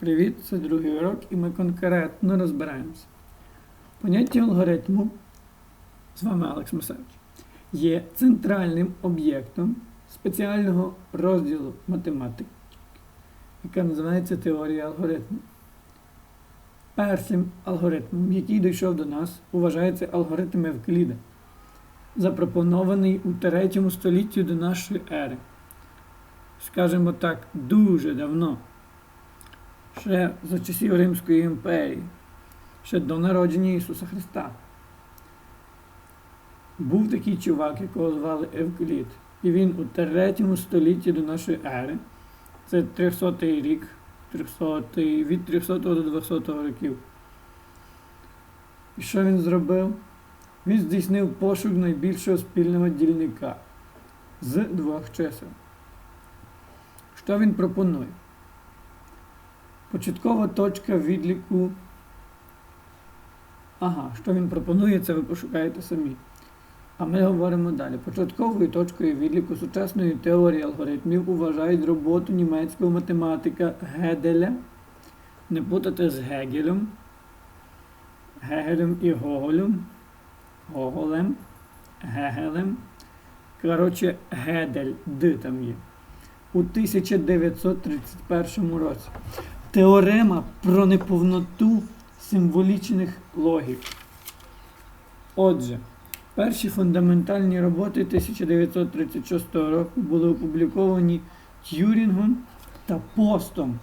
Привіт, це другий урок і ми конкретно розбираємося. Поняття алгоритму, з вами Алекс Масевич, є центральним об'єктом спеціального розділу математики, яка називається теорія алгоритму. Першим алгоритмом, який дійшов до нас, вважається алгоритм Евкліда, запропонований у 3 столітті до нашої ери. Скажімо так, дуже давно ще за часів Римської імперії, ще до народження Ісуса Христа. Був такий чувак, якого звали Евклід. І він у 3 столітті до нашої ери, це 300 й рік, 300, від 300 до 200 років. І що він зробив? Він здійснив пошук найбільшого спільного дільника з двох чисел. Що він пропонує? Початкова точка відліку. Ага, що він пропонує, це ви пошукаєте самі. А ми говоримо далі. Початковою точкою відліку сучасної теорії алгоритмів вважають роботу німецького математика Геделя. Не путати з Гегелем, Гегелем і Гоголем, Гоголем, Гегелем. Коротше, Гедель, Д там є. У 1931 році. Теорема про неповноту символічних логік. Отже, перші фундаментальні роботи 1936 року були опубліковані Т'юрінгом та Постом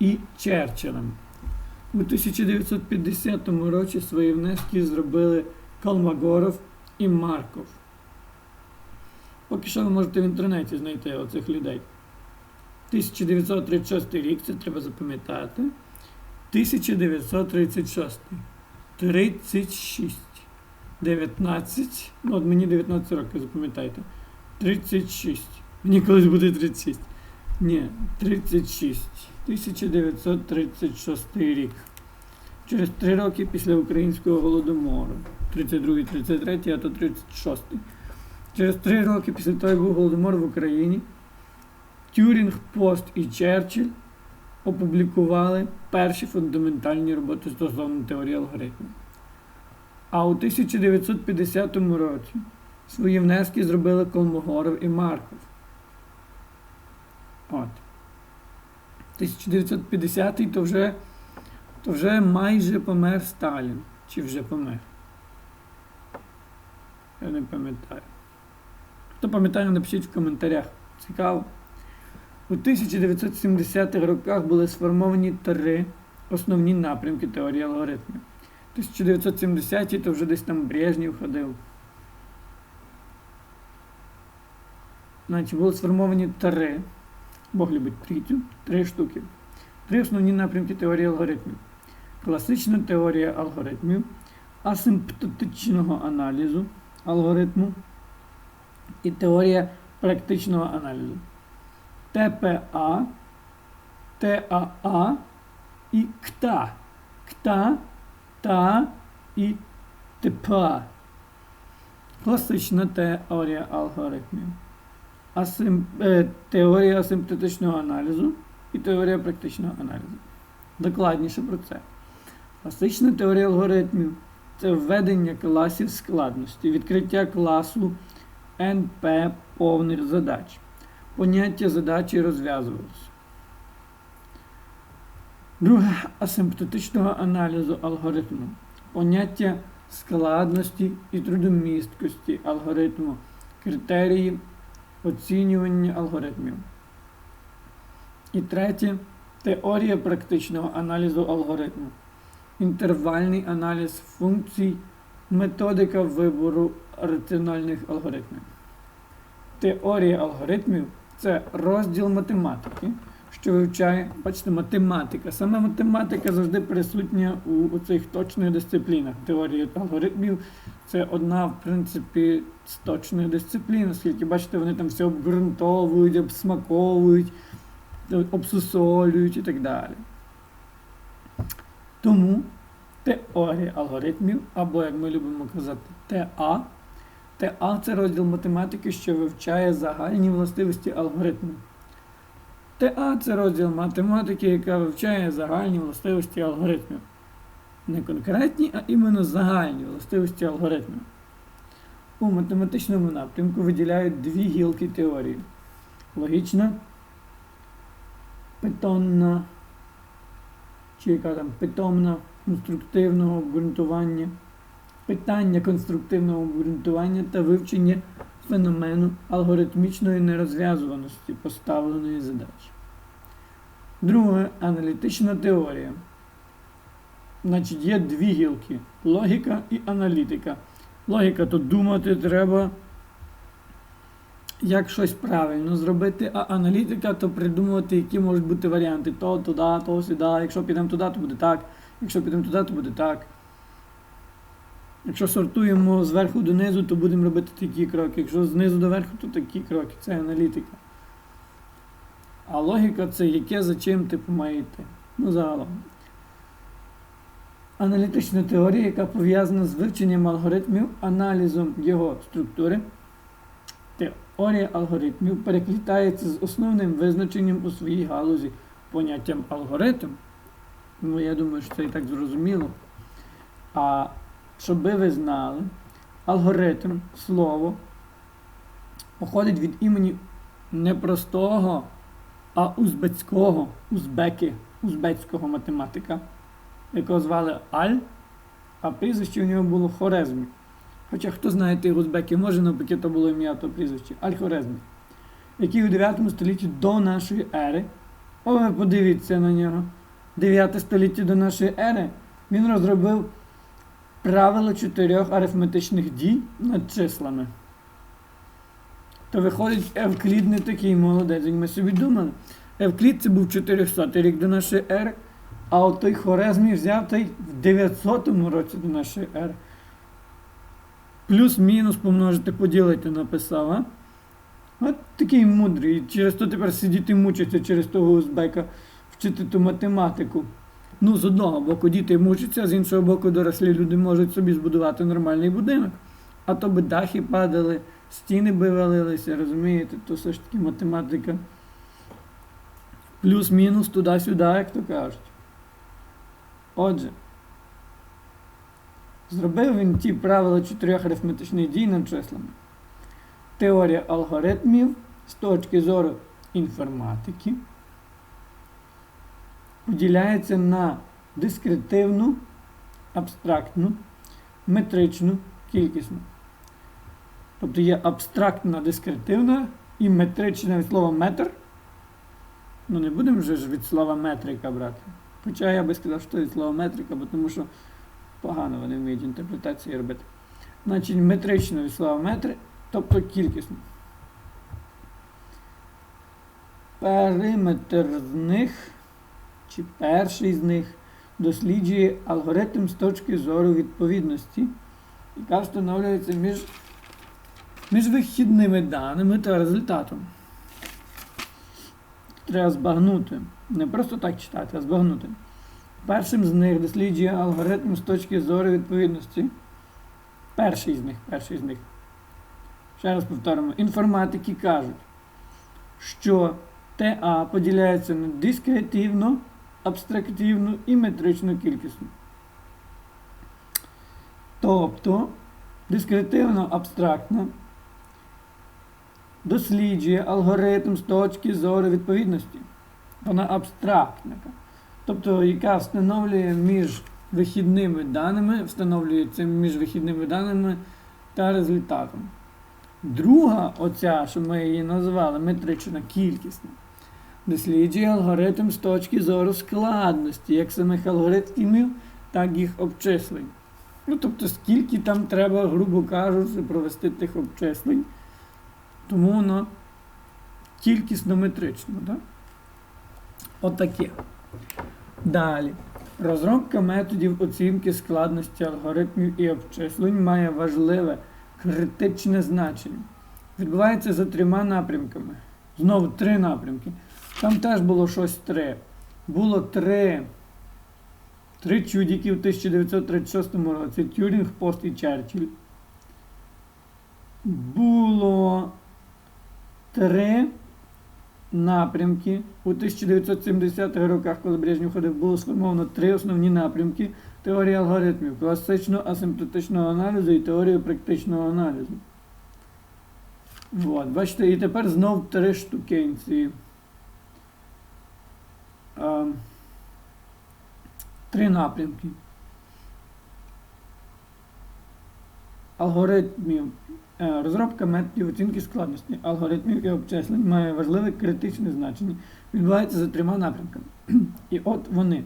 і Черчиллем. У 1950 році свої внески зробили Калмагоров і Марков. Поки що ви можете в інтернеті знайти оцих людей. 1936 рік, це треба запам'ятати. 1936. 36. 19. Ну, от мені 19 років, запам'ятайте. 36. Мені колись буде 36. Ні, 36. 1936 рік. Через 3 роки після українського голодомору. 32, 33, а то 36. Через 3 роки після того, як був голодомор в Україні. Тюрінг, Пост і Черчилль опублікували перші фундаментальні роботи стосовно теорії алгоритмів. А у 1950 році свої внески зробили Колмогоров і Марков. От. 1950 то вже, то вже майже помер Сталін. Чи вже помер? Я не пам'ятаю. Хто пам'ятає, напишіть в коментарях. Цікаво. У 1970-х роках були сформовані три основні напрямки теорії алгоритмів. 1970-ті то вже десь там Брежнєв ходив. Значить, були сформовані три, Бог любить трійцю, три штуки. Три основні напрямки теорії алгоритмів. Класична теорія алгоритмів, асимптотичного аналізу алгоритму і теорія практичного аналізу. ТПА, ТАА і КТА. КТА, ТА і ТПА. Класична теорія алгоритмів. Асим... е, теорія асимптотичного аналізу і теорія практичного аналізу. Докладніше про це. Класична теорія алгоритмів це введення класів складності, відкриття класу НП повних задач. Поняття задачі розв'язувалося. Друге асимптотичного аналізу алгоритму. Поняття складності і трудомісткості алгоритму. Критерії оцінювання алгоритмів. І третє теорія практичного аналізу алгоритму. Інтервальний аналіз функцій, методика вибору раціональних алгоритмів. Теорія алгоритмів це розділ математики, що вивчає, бачите, математика. Саме математика завжди присутня у цих точних дисциплінах. Теорія алгоритмів це одна, в принципі, з точних дисциплін, оскільки, бачите, вони там все обґрунтовують, обсмаковують, обсусолюють і так далі. Тому теорія алгоритмів, або, як ми любимо казати, ТА. ТА це розділ математики, що вивчає загальні властивості алгоритму. ТА це розділ математики, яка вивчає загальні властивості алгоритмів. Не конкретні, а іменно загальні властивості алгоритмів. У математичному напрямку виділяють дві гілки теорії: логічна, питомна, чи яка там питомна конструктивного обґрунтування, питання конструктивного обґрунтування та вивчення феномену алгоритмічної нерозв'язуваності поставленої задачі. Друге аналітична теорія. Значить, є дві гілки логіка і аналітика. Логіка то думати треба, як щось правильно зробити, а аналітика то придумувати, які можуть бути варіанти. То, туди, то, сюди. Якщо підемо туди, то буде так. Якщо підемо туди, то буде так. Якщо сортуємо зверху донизу, то будемо робити такі кроки. Якщо знизу до верху, то такі кроки. Це аналітика. А логіка це яке за чим типу має йти. Ну, загалом. Аналітична теорія, яка пов'язана з вивченням алгоритмів, аналізом його структури. Теорія алгоритмів переклітається з основним визначенням у своїй галузі поняттям алгоритм. Ну, я думаю, що це і так зрозуміло. А щоб ви знали, алгоритм, слово походить від імені не простого, а узбецького, узбеки, узбецького математика, якого звали Аль, а прізвище у нього було Хорезмі. Хоча хто знає тих узбеків, може навпаки то було ім'я то прізвище Аль-Хорезмі, який у 9 столітті до нашої ери, о, ви подивіться на нього, 9 століття до нашої ери, він розробив правило чотирьох арифметичних дій над числами. То виходить, Евклід не такий молодець, як ми собі думали. Евклід це був 400 рік до нашої ери, а от той Хорезмій взяв той в 900 році до нашої ери. Плюс-мінус помножити, поділити написав, а? От такий мудрий. Через то тепер сидіти мучиться через того узбека, вчити ту математику. Ну, з одного боку, діти мучаться, з іншого боку, дорослі люди можуть собі збудувати нормальний будинок. А то би дахи падали, стіни би валилися, розумієте, то все ж таки математика. Плюс-мінус туди-сюди, як то кажуть. Отже, зробив він ті правила чотирьох арифметичних дій над числами. Теорія алгоритмів з точки зору інформатики поділяється на дискретивну, абстрактну, метричну, кількісну. Тобто є абстрактна дискретивна і метрична від слова метр. Ну, не будемо вже ж від слова метрика брати. Хоча я би сказав, що від слова метрика, бо тому що погано вони вміють інтерпретації робити. Значить, метрична від слова метри, тобто кількісна. Периметр з них чи перший з них досліджує алгоритм з точки зору відповідності, яка встановлюється між між вихідними даними та результатом. Треба збагнути. Не просто так читати, а збагнути. Першим з них досліджує алгоритм з точки зору відповідності. Перший з них. Перший з них. Ще раз повторимо. Інформатики кажуть, що ТА поділяється на дискретивно абстрактивну і метричну кількісну. Тобто дискретивно абстрактна досліджує алгоритм з точки зору відповідності. Вона абстрактна. Тобто, яка встановлює між вихідними даними, встановлюється між вихідними даними та результатом. Друга, оця, що ми її назвали, метрична кількісна досліджує алгоритм з точки зору складності, як самих алгоритмів, так їх обчислень. Ну, тобто, скільки там треба, грубо кажучи, провести тих обчислень, тому воно кількісно метрично. Так? Отаке. Далі. Розробка методів оцінки складності алгоритмів і обчислень має важливе критичне значення. Відбувається за трьома напрямками. Знову три напрямки. Там теж було щось три. Було три три чудіки в 1936 році. Тюрінг, Пост і Черчилль. Було три напрямки. У 1970-х роках, коли Брежнєв ходив, було сформовано три основні напрямки теорії алгоритмів, класичного асимптотичного аналізу і теорію практичного аналізу. От, бачите, і тепер знов три штукенці. А, три напрямки. Алгоритмів. Е, Розробка методів оцінки складності алгоритмів і обчислень має важливе критичне значення. Відбувається за трьома напрямками. І от вони,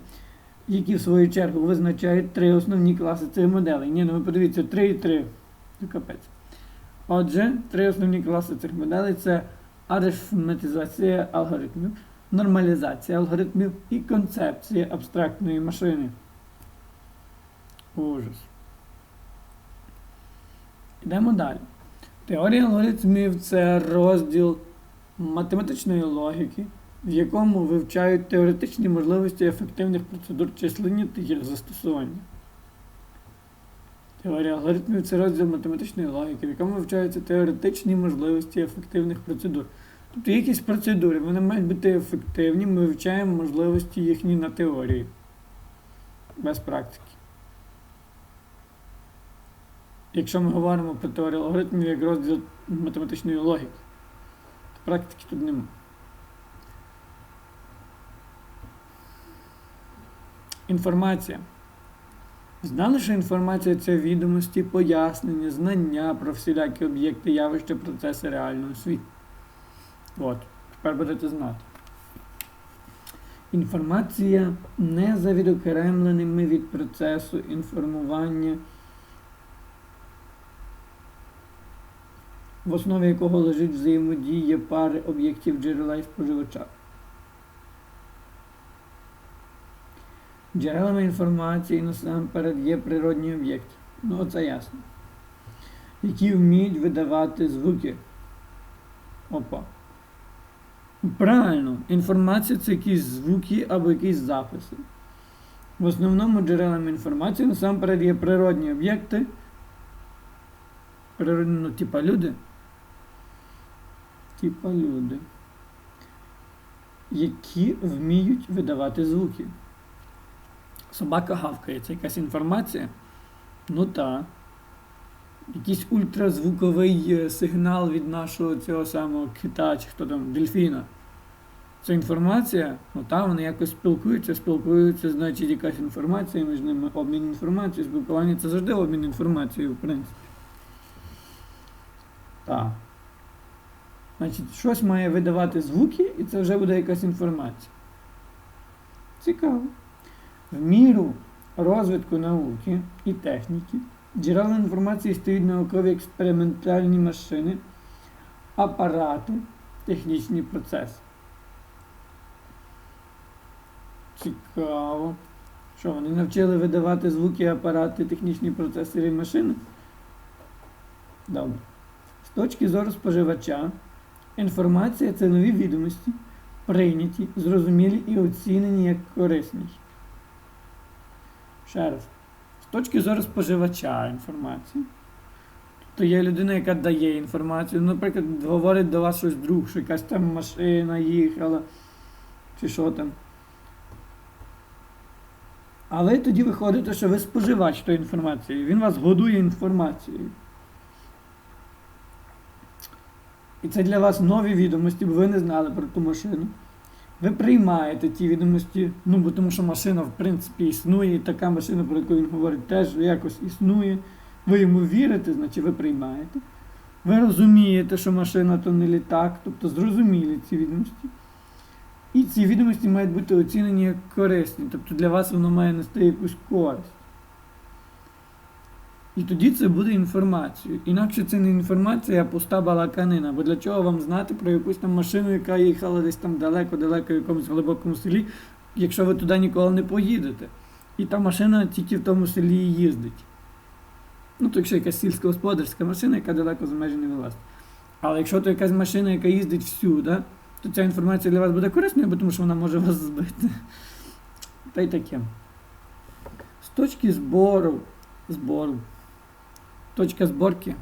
які в свою чергу визначають три основні класи цих моделей. Ні, ну ви подивіться, 3 і 3. Це капець. Отже, три основні класи цих моделей це арифметизація алгоритмів, нормалізація алгоритмів і концепція абстрактної машини. Ужас. Йдемо далі. Теорія алгоритмів це розділ математичної логіки, в якому вивчають теоретичні можливості ефективних процедур числення та їх застосування. Теорія алгоритмів це розділ математичної логіки, в якому вивчаються теоретичні можливості ефективних процедур. Тобто якісь процедури, вони мають бути ефективні, ми вивчаємо можливості їхні на теорії. Без практики. Якщо ми говоримо про теорію алгоритмів як розділ математичної логіки, то практики тут нема. Інформація. Знали, що інформація це відомості, пояснення, знання про всілякі об'єкти, явища, процеси реального світу. От, тепер будете знати. Інформація не за відокремленими від процесу інформування, в основі якого лежить взаємодія пари об'єктів джерела і споживача. Джерелами інформації насамперед є природні об'єкти. Ну, це ясно. Які вміють видавати звуки. Опа. Правильно, інформація це якісь звуки або якісь записи. В основному джерелами інформації насамперед є природні об'єкти. Природні, ну, типа люди. Типа люди. Які вміють видавати звуки. Собака гавкає, це якась інформація. Ну так. Якийсь ультразвуковий е, сигнал від нашого цього самого кита, чи хто там, дельфіна. Це інформація, ну там вони якось спілкуються, спілкуються, значить якась інформація між ними, обмін інформацією, спілкування це завжди обмін інформацією, в принципі. Так. Значить, щось має видавати звуки, і це вже буде якась інформація. Цікаво. В міру розвитку науки і техніки джерелом інформації стають наукові експериментальні машини, апарати, технічні процеси. Цікаво. Що, вони навчили видавати звуки, апарати, технічні процеси і машини? Добре. З точки зору споживача, інформація це нові відомості, прийняті, зрозумілі і оцінені як корисні. Ще раз. З точки зору споживача інформації. Тобто є людина, яка дає інформацію. Наприклад, говорить до вас щось друг, що якась там машина їхала, чи що там. А ви тоді виходите, що ви споживач тої інформації. Він вас годує інформацією. І це для вас нові відомості, бо ви не знали про ту машину. Ви приймаєте ті відомості, ну бо тому що машина, в принципі, існує, і така машина, про яку він говорить, теж якось існує. Ви йому вірите, значить ви приймаєте. Ви розумієте, що машина то не літак, тобто зрозумілі ці відомості. І ці відомості мають бути оцінені як корисні, тобто для вас воно має нести якусь користь. І тоді це буде інформацією. Інакше це не інформація, а пуста балаканина. Бо для чого вам знати про якусь там машину, яка їхала десь там далеко-далеко в якомусь глибокому селі, якщо ви туди ніколи не поїдете. І та машина тільки в тому селі їздить. Ну, то якщо якась сільськогосподарська машина, яка далеко за межі не вилазить. Але якщо то якась машина, яка їздить всюди, то ця інформація для вас буде корисною, тому що вона може вас збити. Та й таке. З точки збору, збору, точка зборки.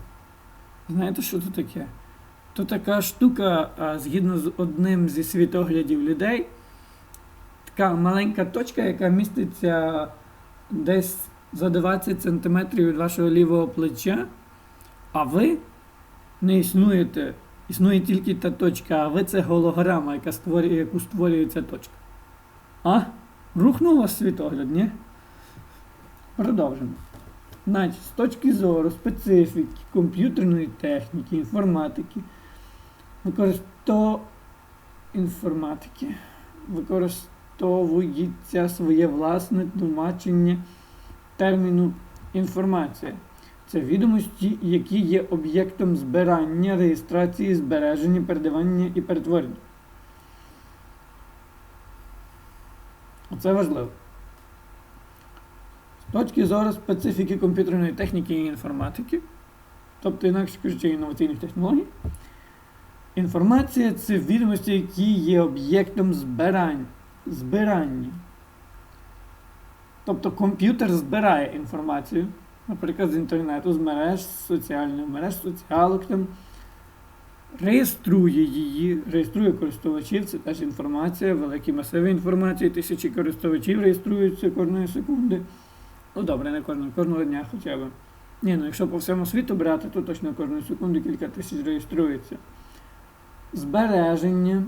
Знаєте, що це таке? то така штука, згідно з одним зі світоглядів людей, така маленька точка, яка міститься десь за 20 см від вашого лівого плеча, а ви не існуєте. Існує тільки та точка, а ви це голограма, яка створює, яку створює ця точка. А? Рухнув вас світогляд, ні? Продовжимо. Значить, з точки зору специфіки, комп'ютерної техніки, інформатики, використо... інформатики, використовується своє власне тлумачення терміну інформація. Це відомості, які є об'єктом збирання, реєстрації, збереження, передавання і перетворення. Оце важливо. З точки зору специфіки комп'ютерної техніки і інформатики, тобто, інакше кажучи, інноваційних технологій, інформація це відомості, які є об'єктом збирань, збирання. Тобто комп'ютер збирає інформацію, наприклад, з інтернету, з мереж, з соціальних мереж, соціалок там, реєструє її, реєструє користувачів, це теж інформація, великі масиви інформації, тисячі користувачів реєструються кожної секунди. Ну добре, не кожного, кожного дня хоча б. Ні, ну якщо по всьому світу брати, то точно кожної секунди кілька тисяч реєструється. Збереження.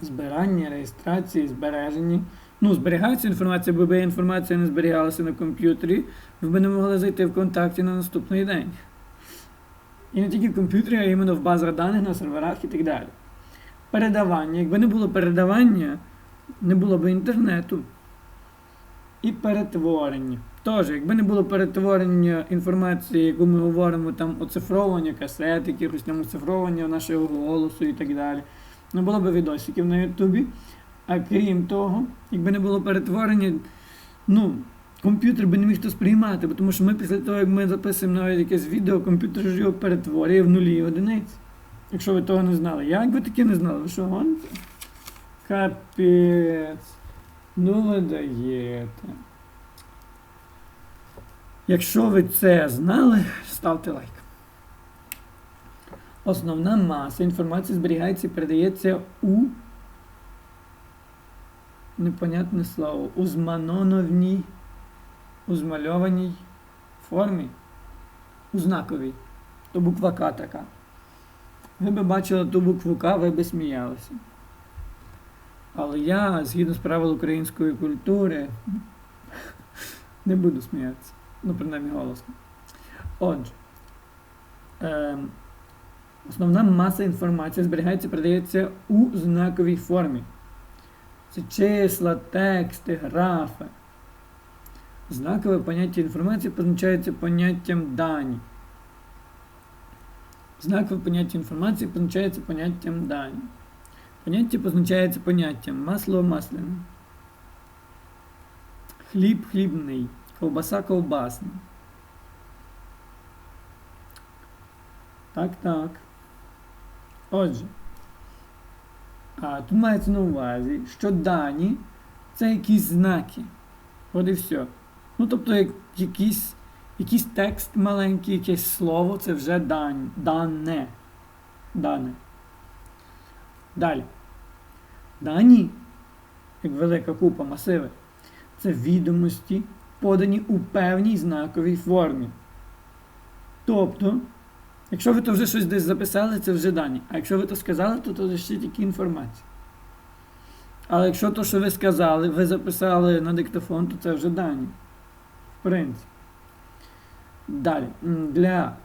Збирання, реєстрації, збереження. Ну, зберігається інформація, бо якби інформація не зберігалася на комп'ютері, ви б не могли зайти в контакті на наступний день. І не тільки в комп'ютері, а іменно в базах даних, на серверах і так далі. Передавання. Якби не було передавання, не було б інтернету. І перетворення. Тож, якби не було перетворення інформації, яку ми говоримо, там оцифровування касет, якихось там оцифровування нашого голосу і так далі. Не було б відосиків на Ютубі. А крім того, якби не було перетворення, ну, комп'ютер би не міг то сприймати, тому що ми після того, як ми записуємо навіть якесь відео, комп'ютер ж його перетворює в нулі і одиниці. Якщо ви того не знали. Як ви таке не знали? Ви що гоните? Капець. Ну ви даєте. Якщо ви це знали, ставте лайк. Основна маса інформації зберігається і передається у непонятне слово, у зманоновній, у змальованій формі, у знаковій. То буква К така. Ви би бачили ту букву К, ви би сміялися. Але я, згідно з правил української культури, не буду сміятися. Ну, принаймні голосно. Отже, е, основна маса інформації зберігається передається у знаковій формі. Це числа, тексти, графи. Знакове поняття інформації позначається поняттям дані. Знакове поняття інформації позначається поняттям дані. Поняття позначається поняттям масло масляне. Хліб хлібний, ковбаса ковбасна. Так, так. Отже. А тут мається на увазі, що дані це якісь знаки. От і все. Ну, тобто, як, якийсь, якийсь текст маленький, якесь слово це вже дань, дане. Дане. Далі. Дані, як велика купа масиви, це відомості, подані у певній знаковій формі. Тобто, якщо ви то вже щось десь записали, це вже дані. А якщо ви то сказали, то це ще тільки інформація. Але якщо то, що ви сказали, ви записали на диктофон, то це вже дані. В принципі. Далі. Для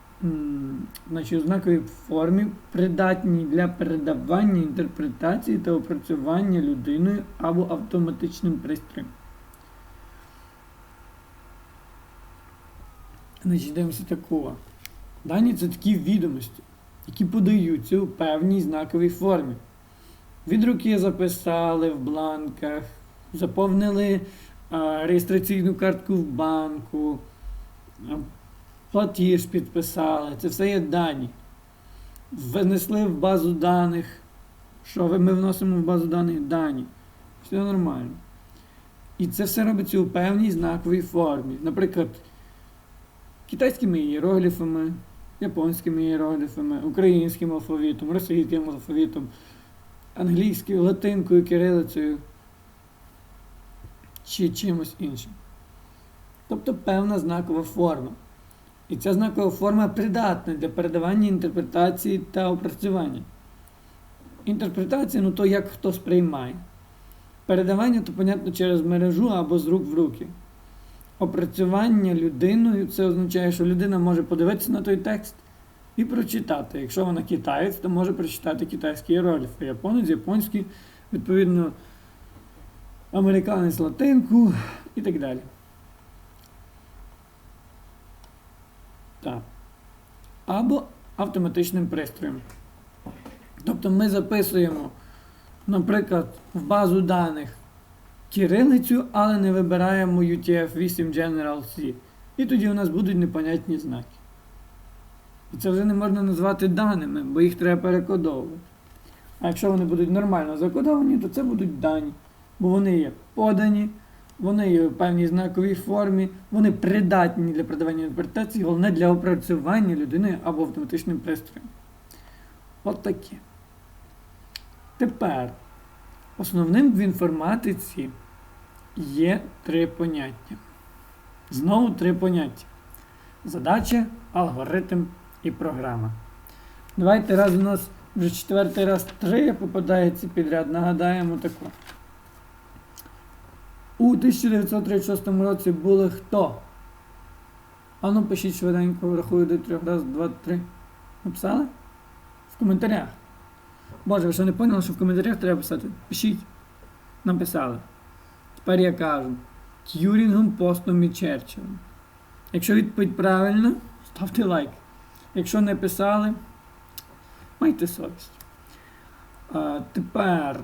значить, у формі придатні для передавання, інтерпретації та опрацювання людиною або автоматичним пристроєм. Значить, дивимося такого. Дані це такі відомості, які подаються у певній знаковій формі. Від руки записали в бланках, заповнили а, реєстраційну картку в банку, а, платіж підписали. Це все є дані. Внесли в базу даних. Що ми вносимо в базу даних дані. Все нормально. І це все робиться у певній знаковій формі. Наприклад, китайськими іерогліфами, японськими іерогліфами, українським алфавітом, російським алфавітом, англійською, латинкою, кирилицею чи чимось іншим. Тобто певна знакова форма. І ця знакова форма придатна для передавання інтерпретації та опрацювання. Інтерпретація ну то як хто сприймає. Передавання то, понятно, через мережу або з рук в руки. Опрацювання людиною це означає, що людина може подивитися на той текст і прочитати. Якщо вона китаєць, то може прочитати китайські іерогліфи. Японець, японський, відповідно, американець латинку і так далі. Так. Або автоматичним пристроєм. Тобто ми записуємо, наприклад, в базу даних кирилицю, але не вибираємо UTF-8 General C. І тоді у нас будуть непонятні знаки. І це вже не можна назвати даними, бо їх треба перекодовувати. А якщо вони будуть нормально закодовані, то це будуть дані. Бо вони є подані, вони є в певній знаковій формі, вони придатні для передавання інтерпретації, головне для опрацювання людини або автоматичним пристроєм. От таке. Тепер основним в інформатиці є три поняття. Знову три поняття. Задача, алгоритм і програма. Давайте раз у нас вже четвертий раз три попадається підряд. Нагадаємо таку. У 1936 році були хто? Ану, пишіть швиденько, рахую до трьох, раз, два, три. Написали? В коментарях. Боже, ви що не поняли, що в коментарях треба писати? Пишіть. Написали. Тепер я кажу. Т'юрінгом, Постом і Черчиллем. Якщо відповідь правильна, ставте лайк. Якщо не писали, майте совість. А, тепер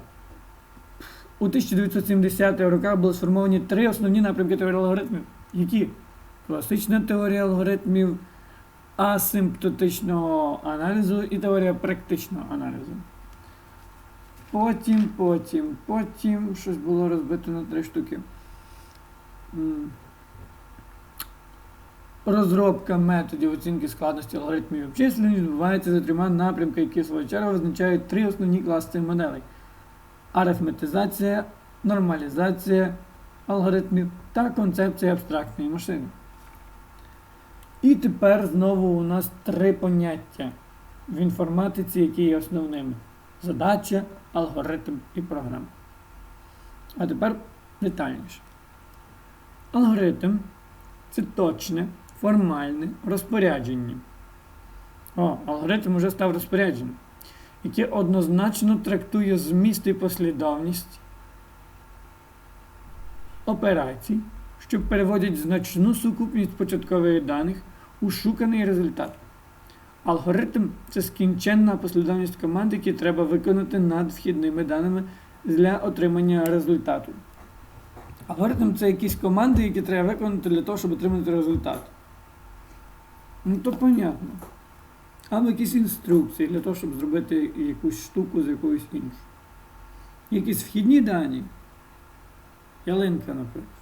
у 1970-х роках були сформовані три основні напрямки теорії алгоритмів. Які? Класична теорія алгоритмів, асимптотичного аналізу і теорія практичного аналізу. Потім, потім, потім щось було розбито на три штуки. Розробка методів оцінки складності алгоритмів обчислення відбувається за трьома напрямками, які в свою чергу визначають три основні класи моделей: арифметизація, нормалізація алгоритмів та концепція абстрактної машини. І тепер знову у нас три поняття в інформатиці, які є основними: задача, алгоритм і програма. А тепер детальніше. Алгоритм це точне, формальне розпорядження. О, алгоритм уже став розпорядженням, яке однозначно трактує зміст і послідовність операцій, що переводять значну сукупність початкових даних у шуканий результат. Алгоритм це скінченна послідовність команд, які треба виконати над вхідними даними для отримання результату. Алгоритм це якісь команди, які треба виконати для того, щоб отримати результат. Ну, то понятно. Або якісь інструкції для того, щоб зробити якусь штуку з якоюсь іншою. Якісь вхідні дані. Ялинка, наприклад.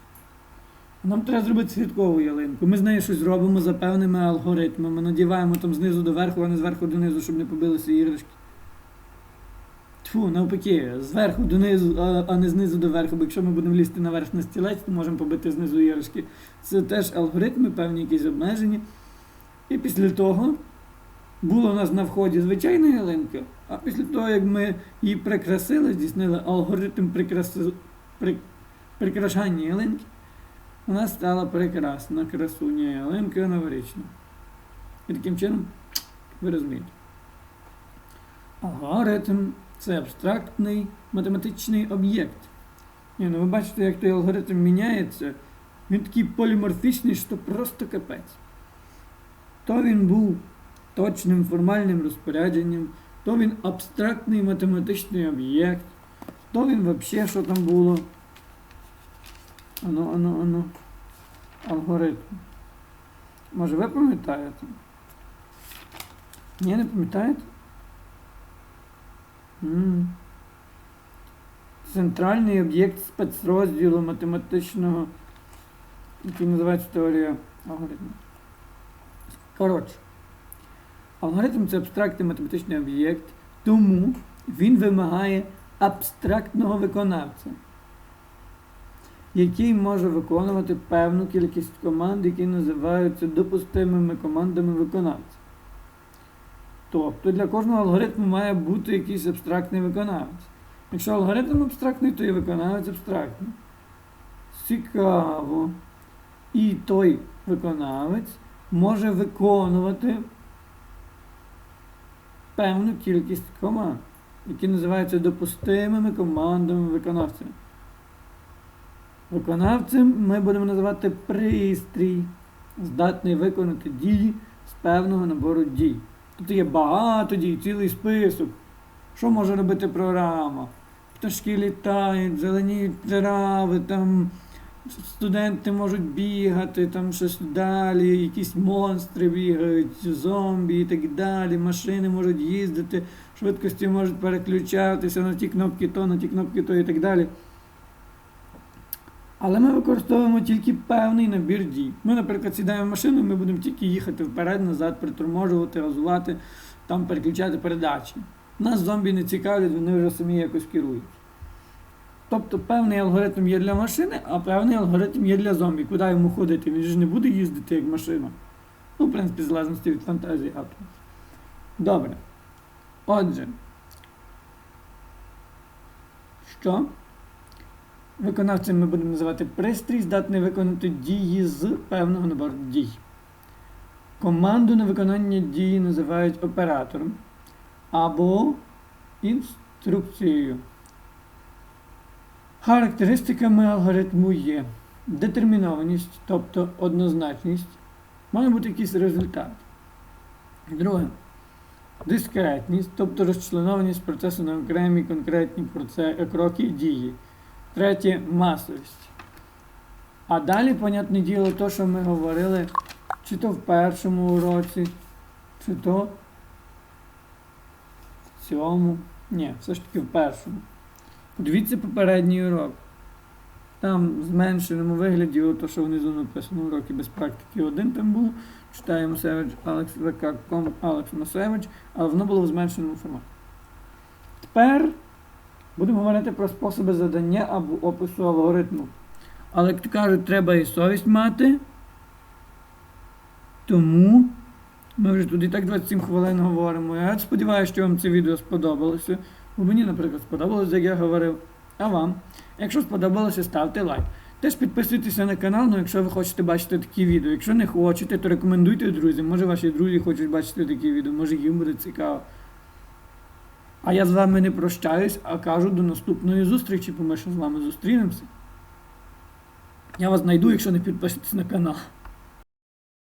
Нам треба зробити святкову ялинку. Ми з нею щось зробимо за певними алгоритмами, надіваємо там знизу до верху, а не зверху донизу, щоб не побилися іграшки. Тьфу, навпаки, зверху донизу, а не знизу до верху, бо якщо ми будемо лізти наверх на стілець, то можемо побити знизу іграшки. Це теж алгоритми, певні якісь обмежені. І після того була у нас на вході звичайна ялинка, а після того, як ми її прикрасили, здійснили алгоритм прикраси... при... прикрашання ялинки, нас стала прекрасна красуня ялинка новорічна. І таким чином, ви розумієте. Алгоритм це абстрактний математичний об'єкт. Ні, ну ви бачите, як той алгоритм міняється. Він такий поліморфічний, що просто капець. То він був точним формальним розпорядженням, то він абстрактний математичний об'єкт, то він взагалі що там було. Ану, ану, ану. Алгоритм. Може ви пам'ятаєте? Ні, не пам'ятаєте? Центральний об'єкт спецрозділу математичного, який називається теорія алгоритму. Коротше, Алгоритм це абстрактний математичний об'єкт, тому він вимагає абстрактного виконавця, який може виконувати певну кількість команд, які називаються допустимими командами виконавця. Тобто для кожного алгоритму має бути якийсь абстрактний виконавець. Якщо алгоритм абстрактний, то і виконавець абстрактний. Цікаво. І той виконавець може виконувати певну кількість команд, які називаються допустимими командами виконавця. Виконавцем ми будемо називати пристрій, здатний виконати дії з певного набору дій. Тут є багато дій, цілий список. Що може робити програма? Пташки літають, зеленіють трави, там студенти можуть бігати, там щось далі, якісь монстри бігають, зомбі і так далі, машини можуть їздити, швидкості можуть переключатися на ті кнопки то, на ті кнопки то і так далі. Але ми використовуємо тільки певний набір дій. Ми, наприклад, сідаємо в машину, ми будемо тільки їхати вперед, назад, приторможувати, газувати, там переключати передачі. Нас зомбі не цікавлять, вони вже самі якось керують. Тобто певний алгоритм є для машини, а певний алгоритм є для зомбі. Куди йому ходити? Він ж не буде їздити як машина. Ну, в принципі, в залежності від фантазії автора. Добре. Отже. Що? Виконавцем ми будемо називати пристрій, здатний виконати дії з певного набору дій. Команду на виконання дії називають оператором або інструкцією. Характеристиками алгоритму є детермінованість, тобто однозначність, має бути якийсь результат. Друге дискретність, тобто розчленованість процесу на окремі конкретні кроки і дії. Третє масовість. А далі, понятне діло, то, що ми говорили, чи то в першому уроці, чи то в цьому. Ні, все ж таки в першому. Подивіться попередній урок. Там в зменшеному вигляді, ото, що внизу написано уроки без практики один там було. Читає Масевич Алекс ВК.ком Алекс Масевич, але воно було в зменшеному форматі. Тепер будемо говорити про способи задання або опису алгоритму. Але як то кажуть, треба і совість мати. Тому ми вже тут і так 27 хвилин говоримо. Я сподіваюся, що вам це відео сподобалося. Бо мені, наприклад, сподобалося, як я говорив. А вам? Якщо сподобалося, ставте лайк. Теж підписуйтеся на канал, ну, якщо ви хочете бачити такі відео. Якщо не хочете, то рекомендуйте друзям. Може ваші друзі хочуть бачити такі відео, може їм буде цікаво. А я з вами не прощаюсь, а кажу до наступної зустрічі, бо ми ще з вами зустрінемося. Я вас знайду, якщо не підпишетесь на канал.